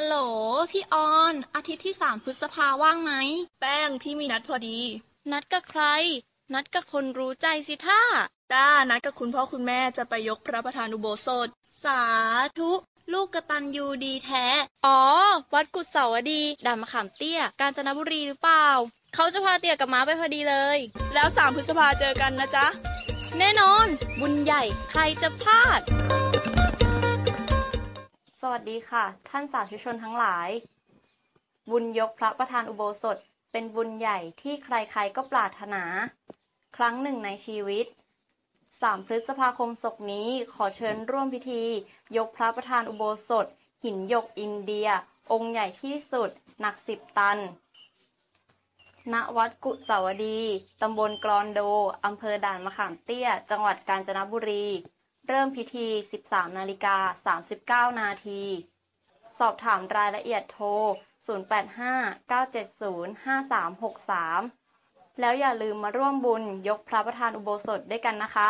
ฮัลโหล พี่ออน อาทิตย์ที่สามพฤษภาว่างไหม แป้ง พี่มีนัดพอดี นัดกับใคร นัดกับคนรู้ใจสิท่าจ้านัดกับคุณพ่อคุณแม่จะไปยกพระประธานอุโบสถ สาธุ ลูกกระตันยูดีแท้ อ๋อ วัดกุศเสาวดีด่านมะขามเตี้ย กาญจนบุรีหรือเปล่า เขาจะพาเตี่ยกับม้าไปพอดีเลย แล้วสามพฤษภาเจอกันนะจ๊ะ แน่นอน บุญใหญ่ ใครจะพลาดส วัสดีค่ะ ท่านสาธุชนทั้งหลาย บุญยกพระประธานอุโบสถเป็นบุญใหญ่ที่ใครๆก็ปรารถนา ครั้งหนึ่งในชีวิต 3 พฤษภาคมศกนี้ขอเชิญร่วมพิธี ยกพระประธานอุโบสถ หินยกอินเดีย องค์ใหญ่ที่สุด หนัก10ตัน ณ วัดกุสาวดี ตำบลกรอนโด อำเภอด่านมะขามเตี้ย จังหวัดกาญจนบุรี เริ่มพิธี 13 นาฬิกา 39 นาที สอบถามรายละเอียดโทร 0859705363 แล้วอย่าลืมมาร่วมบุญยกพระประธานอุโบสถด้วยกันนะคะ